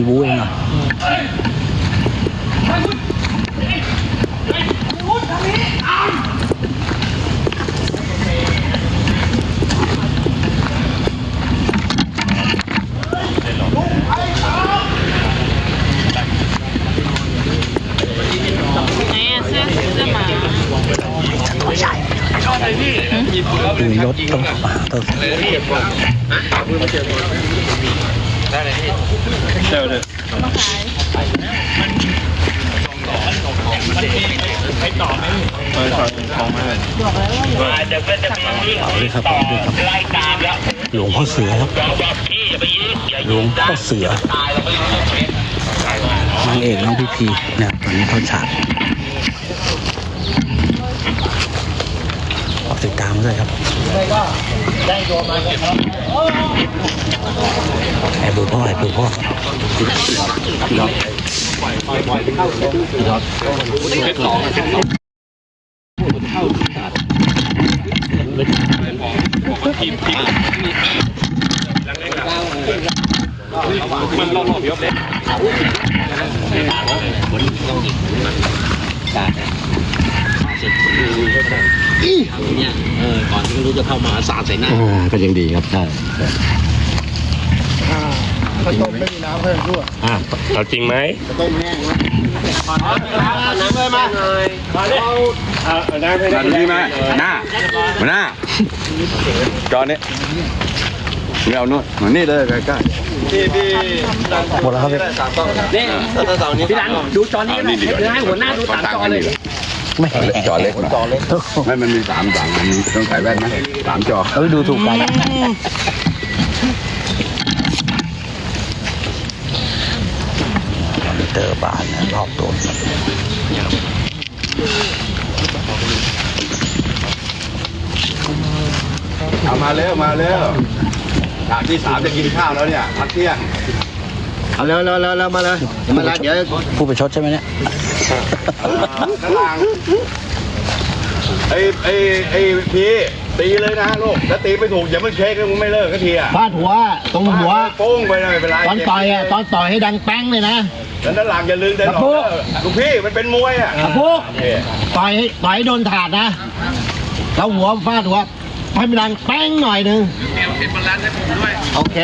พี่วูเองเหรอ ไหนอะเสื้อเสื้อหมามีรถต้องต้องเจ้ายไปต่อไหมเออต่อของไม่เป็นเอาเลยครับเอาเลยครับหลวงพ่อเสือครับหลวงพ่อเสือนางเอกน้องพีพีนะตอนนี้เขาฉากติดตามด้วยครับ แอบดูพ่อแอบดูพ่อมันรอบๆยกเล ยเนี่ยเออก่อนที่ไม่รู้จะเข้ามาสาดใส่หน้าอ่าก็ยังดีครับใช่ข้าวต้มไม่มีน้ำเพิ่มด้วยอะเอาจริงไหมต้มแห้งนะน้ำเลยมาเอาเอาได้ไหมมาดูนี่มาหน้ามาหน้าจอนี้ไม่เอานู่นมานี่เลยใกล้พี่พี่หมดแล้วครับพี่นี่พี่ดันดูจอนี้หน่อยเดี๋ยวให้หัวหน้าดูตามจอเลย ไม่ๆจอเล็กจอเล็กไม่มันมีสามสั่งมันมีต้องใส่แว่นไหมสามจอเอ้ยดูถูกกันคอมพิวเตอร์บานนะรอบตัวเอามาเร็วมาเร็วฉากที่สามจะกินข้าวแล้วเนี่ยพักเที่ยงเอาเร็วเร็วเร็วเร็วมาเลยเดี๋ยวมาละเดี๋ยวผู้ไปชดใช่ไหมเนี่ย กำลังไอ้ไอ้ไอ้พี่ตีเลยนะลูกแล้วตีไม่ถูกอย่ามันเช็คเลยมึงไม่เลิกก็ทีอะฟาดหัว ตรงหัวโป้งไปเลยไม่เป็นไรตอนต่อยอะตอนต่อยให้ดังแป้งเลยนะแล้วด้านหลังอย่าลืมเดินออกครับลูกพี่มันเป็นมวยอะอะพวกต่อยให้ต่อยให้โดนถาดนะแล้วหัวฟาดหัวให้มันดังแป้งหน่อยหนึงโอเค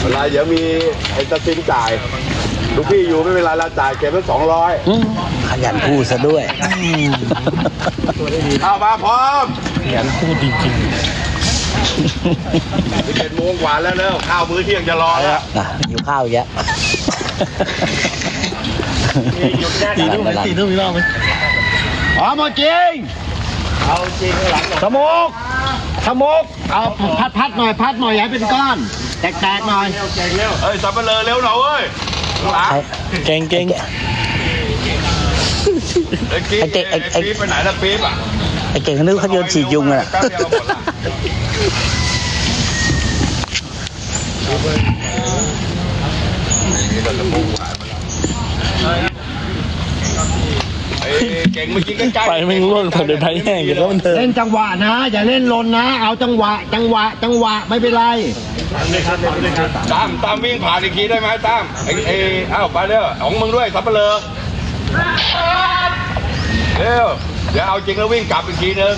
เวลาเดี๋ยวมีไอ้ตะซินจ่าย ลูกพี่อยู่ไม่เป็นไรเราจ่ายเก็บไว้สองร้อยขยันพูดซะด้วยเอามาพร้อมขยันพูดจริงสิบเอ็ดโมงกว่าแล้วเนอะข้าวมื้อเที่ยงจะรอแล้วๆนะอยู่ข้าวอีกแยะสี่ทุ่มสี่ทุ่มอีกรอบไหมอ๋อหมดจริงเอาจริงหลังสมกสมกเอาพัดพัดหน่อยพัดหน่อยอย่าให้เป็นก้อน แตกแตกๆหน่อยเฮ้ยสับเปลือเร็วหน่อยเว้ย หลังเก่งเก่งไอ้กิ๊ไอ้เจ๊ไอ้ไอ้ปี๊บไปไหนล่ะปี๊บอะไอ้เก่งเขานึกเขาโยนฉีดยุงอะแป๊บเดียวก็หมดละไอ้ เก่งเมื่อกี้ใกล้ๆไปไม่ร่วงถัดเดินไปแห้งเดี๋ยวก็มันเถอะเล่นจังหวะนะ อย่าเล่นลนนะ เอาจังหวะ จังหวะ จังหวะไม่เป็นไรตามตามวิ่งผ่านอีกทีได้ไหมตามไอ้ไอ้เอ้าไปเร็วของมึงด้วยสับเปลือเร็วเดี๋ยวเอาจริงแล้ววิ่งกลับอีกทีนึง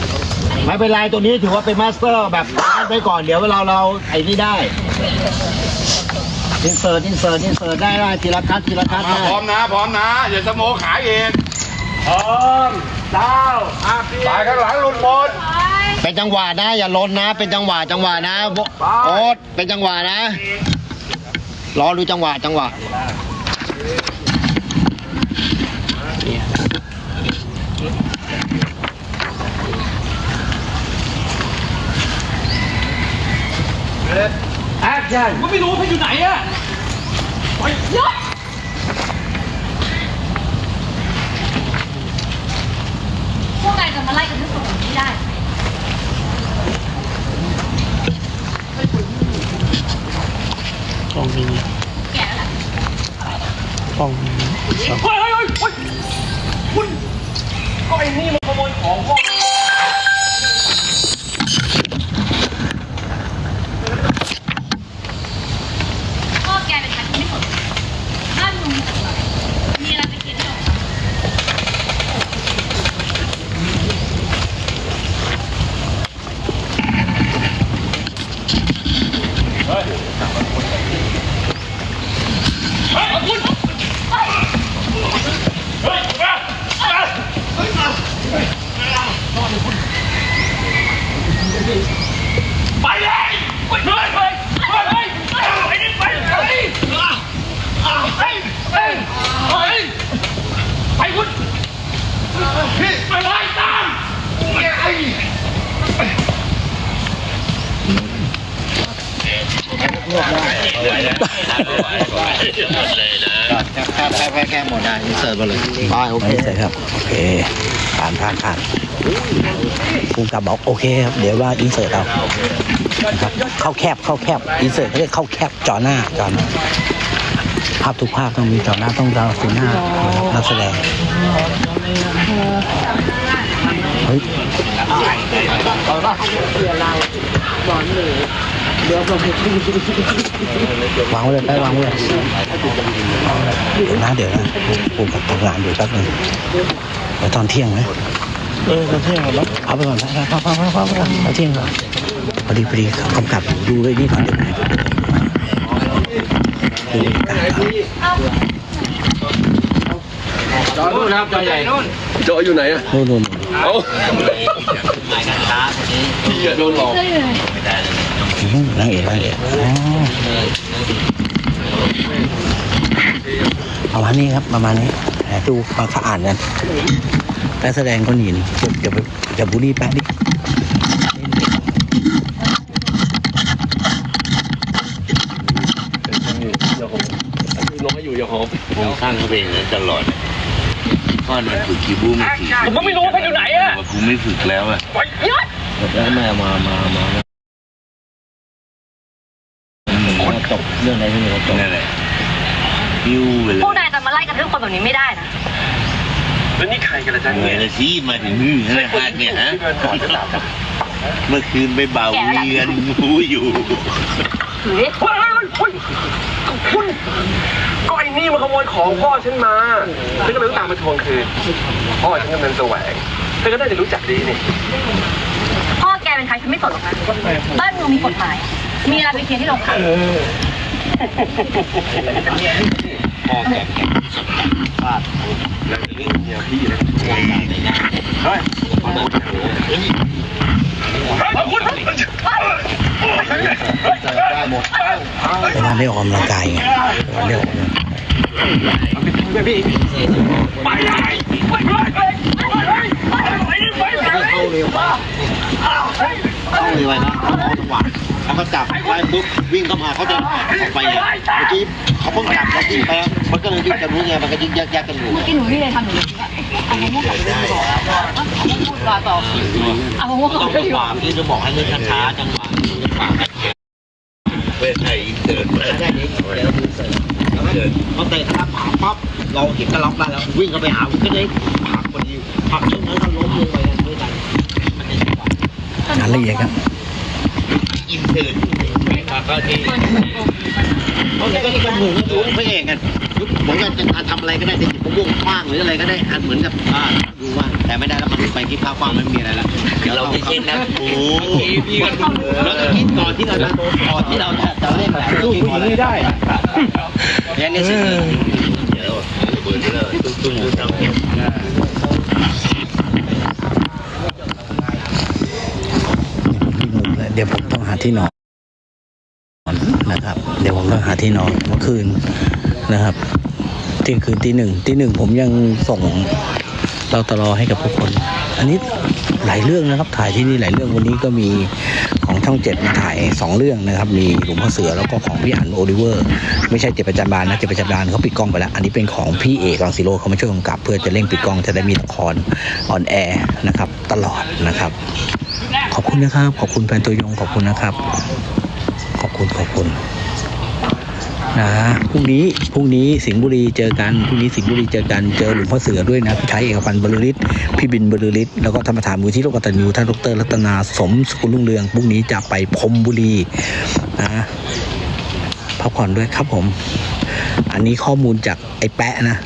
ไม่เป็นไรตัวนี้ถือว่าเป็นมาสเตอร์แบบไปก่อนเดี๋ยวเวลาเราไอ้นี่ได้อินเสิร์ตอินเสิร์ตอินเสิร์ตได้ได้ทีละคัดทีละคัดมาได้พร้อมนะพร้อมนะอย่าสโมขายเอง พร้อมดาวสายข้างหลังหลุดหมดเป็นจังหวะนะอย่าลนนะ เป็นจังหวะจังหวะนะโบโอ๊ตเป็นจังหวะนะรอดูจังหวะจังหวะพวกนายจะ มาไล่กันที่สุดไม่ได้กล้องนี้แก่แล้วแหละกล้องนี้พ่อแกเป็นใครที่ไม่สน แค่แค่แค่แค่หมดได้อินเสิร์ตมาเลยไปโอเคไม่ใช่ครับโอเคผ่านผ่านผ่านภูมิกับบอกโอเคครับเดี๋ยวว่าอินเสิร์ตเอานะครับเข้าแคบเข้าแคบอินเสิร์ตเขาเรียกเข้าแคบจอหน้าจอหน้าภาพทุกภาพต้องมีจอหน้าต้องดาวสีหน้านะครับนักแสดงเฮ้ย วางไว้เลยไปวางไว้เลยเดี๋ยวนะเดี๋ยวนะภูมิกับทำงานอยู่แป๊บนึงเดี๋ยวตอนเที่ยงไหมเออจะเที่ยงแล้วเอาไปก่อนไปไปไปไปไปไปเอาเที่ยงก่อนพอดีพอดีเขากำกับดูไว้นี่ก่อนเดี๋ยวดูการเขาจอนู่นนะครับจอใหญ่นู่นโจอยู่ไหนอะโน่นโน่น เอาพี่อะโดนหลอกอื้อหือนางเอกนางเอกอ๋อประมาณนี้ครับประมาณนี้แหมดูมาเขาอ่านกันการแสดงคนหินอย่าไปอย่าบูลลี่แป๊ะดิน้อยอยู่อย่าหอมผมสร้างเขาเองเลยตลอด พ่อมันฝึกคีบูมากี่ผมก็ไม่รู้ว่าท่านอยู่ไหนอะ ว่ากูไม่ฝึกแล้วอะแล้วแม่มามามาจบเรื่องอะไรที่หนึ่งจบนั่นแหละปิ้วไปเลยพวกนายจะมาไล่กระทืบคนแบบนี้ไม่ได้นะ แล้วนี่ใครกันล่ะจ๊ะเหนื่อยละสิมาถึงนี่นะฮะเนี่ยฮะเมื่อคืนไปเบาเวียนหูอยู่ ถือดิเฮ้ ยเฮ้ยคุณก็ไอ้นี่มันขโมยของพ่อฉันมาฉันก็เลยต้องตามมาทวงคืนพ่อฉันกำนันแสวงเธอก็น่าจะรู้จักดีนี่พ่อแกเป็นใครฉันไม่สนหรอกนะบ้านเมืองมีกฎหมาย มีอะไรไปเคลียร์ที่โรงพักได้หมด เป็นวัน ได้ออกกำลังกายไงเป็นวันได้ออกกำลังกายเข้าเร็วเข้าเร็วไปนะเขาจังหวะเขาก็จับไปปุ๊บวิ่งเข้ามาเขาจะออกไปไงเมื่อกี้เขาเพิ่งจับแล้ววิ่งไปแล้วมันก็เลยวิ่งกันรู้ไงมันก็ยิงยักยักกันอยู่เมื่อกี้หนูนี่เลยทำหนูเลยเอามะม่วงกลับไปด้วยบอกเอามะม่วงกลับต่อเอามะม่วงกลับไปด้วยที่จะบอกให้เล่นช้าๆจังหวะเพื่อให้อินเตอร์มา แค่นี้เดี๋ยวดูเสร็จเขาเตะครับผาปั๊บเราเห็นก็ล็อกได้แล้ววิ่งเข้าไปหาก็เลยผักพอดีผักช่วงนั้นก็ล้มลงไปกันด้วยกันมันจะจังหวะงานละเอียครับอินเตอร์มาก็ที่เขาก็ที่เป็นหมูรู้พระเอกกัน เหมือนกับจะทำอะไรก็ได้จะหยิบมะม่วงคว้างหรืออะไรก็ได้อันเหมือนกับอ่าดูว่าแต่ไม่ได้แล้วมันไปคิดข้าวคว้างไม่มีอะไรแล้วดี๋ยวเราไม่ใช่นักโอ้โหเราจะคิดก่อนที่เราจะก่อนที่เราจะจะเล่นแบบสู้ผู้หญิงไม่ได้ยังไงสิเดี๋ยวเปิดแล้วตุ้มตุ้มตุ้มเดี๋ยวผมต้องหาที่นอนนะครับ เดี๋ยวผมต้องหาที่นอนเมื่อคืน นะครับเที่ยงคืนตีหนึ่งตีหนึ่งผมยังส่งเราตลอให้กับทุกคน อันนี้หลายเรื่องนะครับ ถ่ายที่นี่หลายเรื่องวันนี้ก็มีของช่องเจ็ดมาถ่ายสองเรื่องนะครับ มีหลวงพ่อเสือแล้วก็ของพี่อันโอลิเวอร์ ไม่ใช่เจ็ดประจันบานนะเจ็ดประจันบานเขาปิดกล้องไปแล้ว อันนี้เป็นของพี่เอกรังสิโรเขามาช่วยกำกับ เพื่อจะเร่งปิดกล้องจะได้มีละครออนแอร์นะครับ ตลอดนะครับ ขอบคุณนะครับ ขอบคุณแฟนตัวยงขอบคุณนะครับ ขอบคุณขอบคุณ นะพรุ่งนี้พรุ่งนี้สิงห์บุรีเจอกันพรุ่งนี้สิงห์บุรีเจอกันเจอหลวงพ่อเสือด้วยนะพี่ไทยเอกพันธ์บริลิตพี่บินบริลิตแล้วก็ธรรมฐานมูลที่โลกตัญญูท่านดรรัตนาสมสกุลรุ่งเรืองพรุ่งนี้จะไปพรมบุรีนะพักผ่อนด้วยครับผม อันนี้ข้อมูลจากไอ้แปะนะ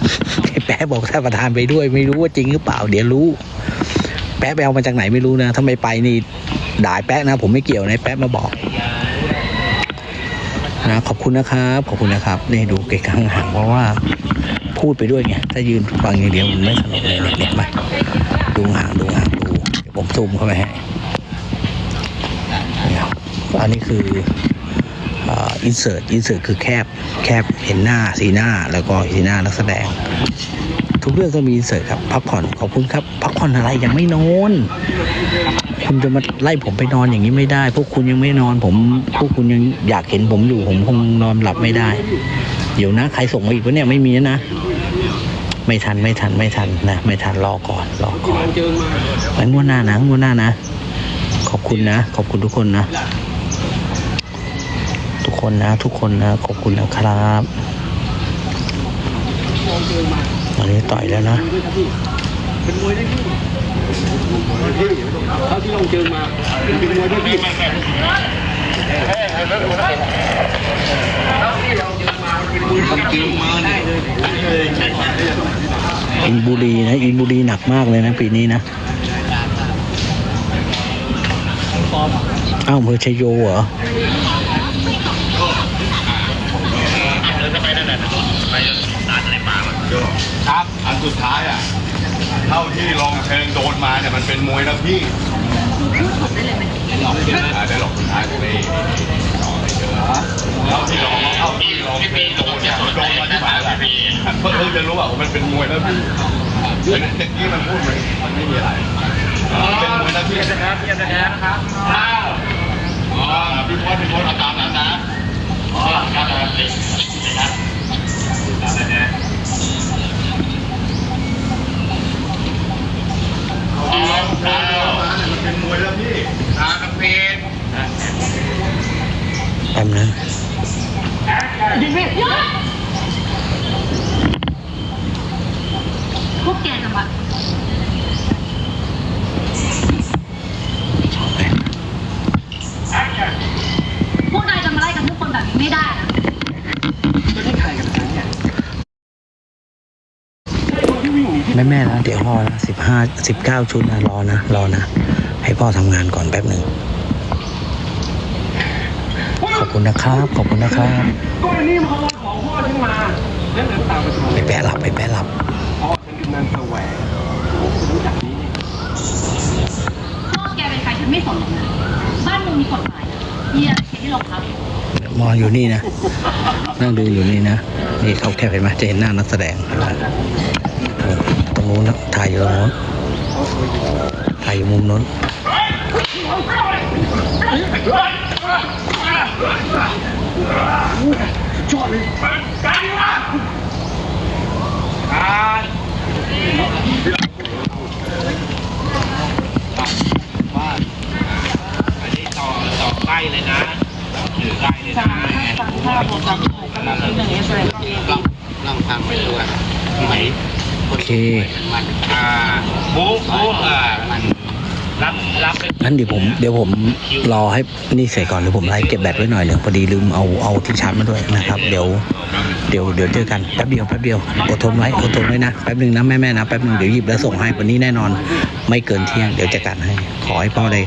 ไอ้แปะบอกท่านประธานไปด้วย ไม่รู้ว่าจริงหรือเปล่า เดี๋ยวรู้ แปะไปเอามาจากไหนไม่รู้นะถ้าไมไปนี่ด่าไอ้แปะนะ ผมไม่เกี่ยวนะแปะมาบอก นะขอบคุณนะครับขอบคุณนะครับนี่ดูไกลๆห่างเพราะว่าพูดไปด้วยไงถ้ายืนฟังอย่างเดียวมันไม่สนุกเลยเนี่ยมาดูห่างดูห่างดูเดี๋ยวผมซูมเข้าไปให้เนี่ยอันนี้คืออินเสิร์ตอินเสิร์ตคือแคบแคบเห็นหน้าสีหน้าแล้วก็สีหน้านักแสดง ทุกเรื่องก็มีอินเสิร์ตครับ พักผ่อนขอบคุณครับ พักผ่อนอะไรยังไม่นอน คุณจะมาไล่ผมไปนอนอย่างนี้ไม่ได้ พวกคุณยังไม่นอนผม พวกคุณยังอยากเห็นผมอยู่ ผมคงนอนหลับไม่ได้ เดี๋ยวนะ ใครส่งมาอีกวะเนี่ยไม่มีนะ ไม่ทันไม่ทันไม่ทันนะ ไม่ทันรอก่อนรอก่อนไว้งวดหน้านะงวดหน้านะ ขอบคุณนะ ขอบคุณทุกคนนะ ทุกคนนะ ทุกคนนะ ขอบคุณนะครับวันนี้ต่อยแล้วนะ เป็นมวยได้พี่เท่าที่ลงเจอมาเป็นมวยได้พี่อินบุรีนะอินบุรีหนักมากเลยนะปีนี้นะอ้าวเมือชยโยเหรอครับอันสุดท้ายอะ เท่าที่ลองเชิงโดนมาเนี่ยมันเป็นมวยนะพี่อ่าได้หลอกสุดท้ายไปเท่าที่ลองเท่าที่ลองเชิงโดนเนี่ยมันโดนมาที่หมายแหละเพิ่งจะรู้ว่ามันเป็นมวยนะพี่เมื่อกี้มันพูดมันมันไม่มีอะไรมันเป็นมวยนะพี่นะครับพี่นะครับอ๋อพี่พอดพี่พอดเอาตามนั้นนะอ๋อครับครับมันเป็นมวย แล้วพี่ตากระเพนแป๊บนึงพวกแกจะมาพวกนายจะมาไล่กันทุกคนแบบนี้ไม่ได้นะแม่แม่ๆนะเดี๋ยวรอนะสิบห้าสิบเก้าชุดนะรอนะรอนะ ให้พ่อทำงานก่อนแป๊บหนึ่ง ขอบคุณนะครับ ขอบคุณนะครับก็ไอ้นี่มันขโมยของพ่อฉันมาแล้วเดินตามไปทำไมไปแปะหลับไปแปะหลับพ่อฉันกำนันแสวงรู้จักนี้พวกแกเป็นใครฉันไม่สนหรอกนะบ้านมึงมีกฎหมายมีอะไรเขียนที่โรงพักมองอยู่นี่นะ นั่งดูอยู่นี่นะ นี่เขาแคบเห็นไหมจะเห็นหน้านักแสดงเห็นไหมเออตรงนู้นนะถ่ายอยู่ตรงนู้นถ่ายอยู่มุมนู้น นั่งทางไปด้วยไหมโอเคมันอ่าบุ๊กบุ๊กอ่ามัน รับรับไปงั้นเดี๋ยวผมเดี๋ยวผมรอให้นี่เสร็จก่อนเดี๋ยวผมไลฟ์เก็บแบตไว้หน่อยหนึ่งพอดีลืมเอาเอาที่ชาร์จมาด้วยนะครับ เดี๋ยวเดี๋ยวเดี๋ยวเจอกันแป๊บเดียวแป๊บเดียวอดทนไว้อดทนไว้นะแป๊บหนึ่งนะแม่แม่ๆนะแป๊บหนึ่งเดี๋ยวหยิบแล้วส่งให้วันนี้แน่นอน ไม่เกินเที่ยงเดี๋ยวจัดการให้ขอให้พ่อได้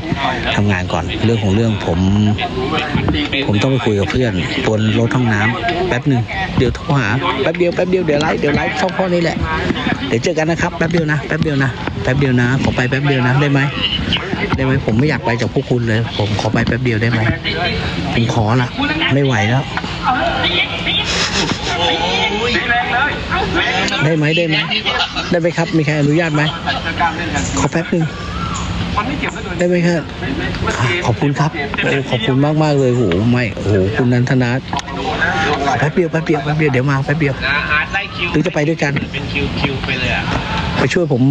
ทำงานก่อนเรื่องของเรื่องผม ผมต้องไปคุยกับเพื่อนบนรถห้องน้ำแป๊บหนึ่งเดี๋ยวโทรหาแป๊บเดียวแป๊บเดียวเดี๋ยวไลฟ์เดี๋ยวไลฟ์ช่องพ่อนี่แหละเดี๋ยวเจอกันนะครับแป๊บเดียวนะแป๊บเดียวนะ แป๊บเดียวนะ ขอไปแป๊บเดียวนะได้ไหมได้ไหมผมไม่อยากไปจากพวกคุณเลย ผมขอไปแป๊บเดียวได้ไหมผมขอละไม่ไหวแล้วได้ไหมได้ไหมได้ไหมครับ มีใครอนุญาตไหมขอแป๊บหนึงมันไม่เจ็บแล้วเกินได้ไหมครับขอบคุณครับโอ้ขอบคุณมากมากๆเลยโหไม่โหคุณนันทนาขอแป๊บเดียวแป๊บเดียวแป๊บเดียวเดี๋ยวมาแป๊บเดียวนะอาร์ตไล่คิวหรือจะไปด้วยกัน เป็นคิวคิวไปเลยอะไปช่วยผม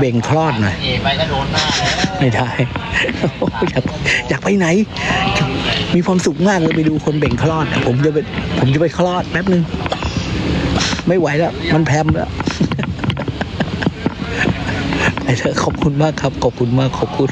เบ่งคลอดหน่อยเอไปก็โดนหน้าแล้วไม่ได้อยากอยากไปไหน มีความสุขมากเลยไปดูคนเบ่งคลอดอะผมจะไปผมจะไปคลอดแป๊บหนึ่งไม่ไหวแล้ว มันแพรมแล้วไปเถอะขอบคุณมากครับ ขอบคุณมากขอบคุณ